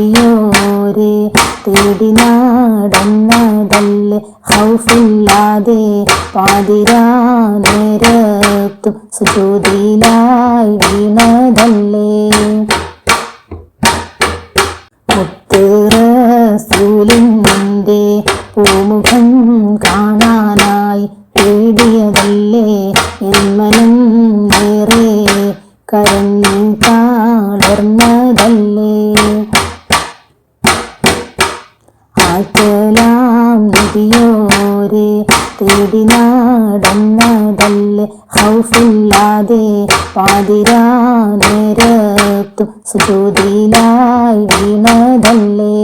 നബിയോരെ തേടി നടന്നതല്ലേ? ഹൗഫില്ലാതെ പാതിരാ നേരത്തും സുജൂതിയിലായി വീണതല്ലേ? മുത്തുറസൂലിന്റെ പൂമുഖം കാണാനായി തേടിയതല്ലേ? എന്മനം നേരെ കരഞ്ഞു താളർന്ന ആറ്റലാം നദിയോരെ തേടി നടന്നതല്ലേ ഹൗഫില്ലാതെ പാതിരാ നേരത്തും സുജൂതിയിലായി വീണതല്ലേ?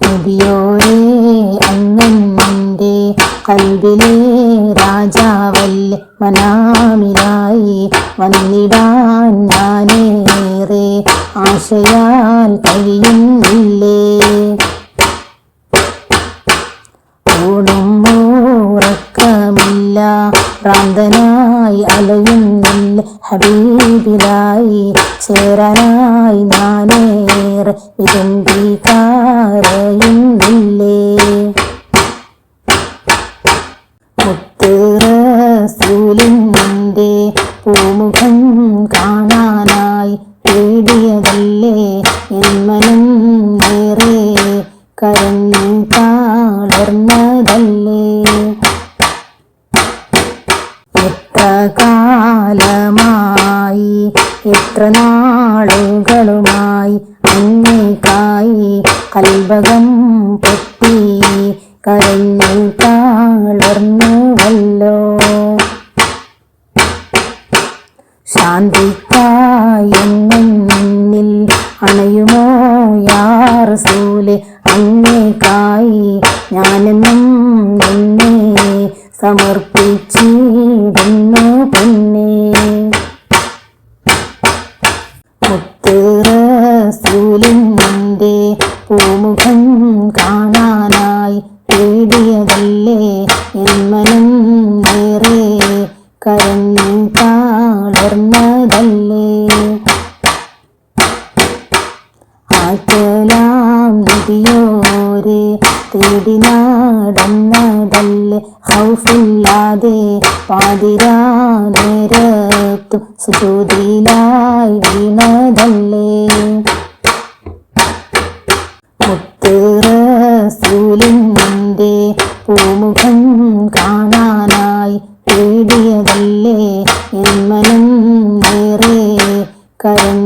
നബിയോരെ അങ്ങന്റെ കൽവിലെ രാജാവല്ലേ? മനാമിനായി വന്നിടാൻ ഞാനേറെ ആശയാൽ കഴിയുന്നില്ലേ? ഓടുമ്പോറക്കമില്ല ഭ്രാന്തനായി അലയുന്നില്ല ഹബീബിലായി ചേരാനായി നാനേർ വിരുമ്പി കരയുന്നില്ലേ പൂമുഖം കാണാനായി തേടിയതല്ലേ എന്മനം നേരെ കരഞ്ഞു കാളർന്നതല്ലേ എത്ര കാലമായി എത്ര നാളുകളുമായി അങ്ങേക്കായി കൽവകം പൊട്ടി കരഞ്ഞു കാളർന്നുവല്ലോ ശാന്തിക്കായെന്നിൽ ഞാനെന്നും നിന്നെ സമർപ്പിച്ചിടുന്നു പൊന്നേ മുത്തുറസൂലിന്റെ പൂമുഖം കാണാനായി തേടിയതല്ലേ? എന്മനം നേരെ കരഞ്ഞു താളർന്നതല്ലേ? ആറ്റലാം നദിയോരെ തേടി ഹൗഫില്ലാതെ പാതിരാ നേരത്തും സുജൂതിയിലായി പൂമുഖം കാണാനായി തേടിയതല്ലേ? എന്മനം നേരെ കര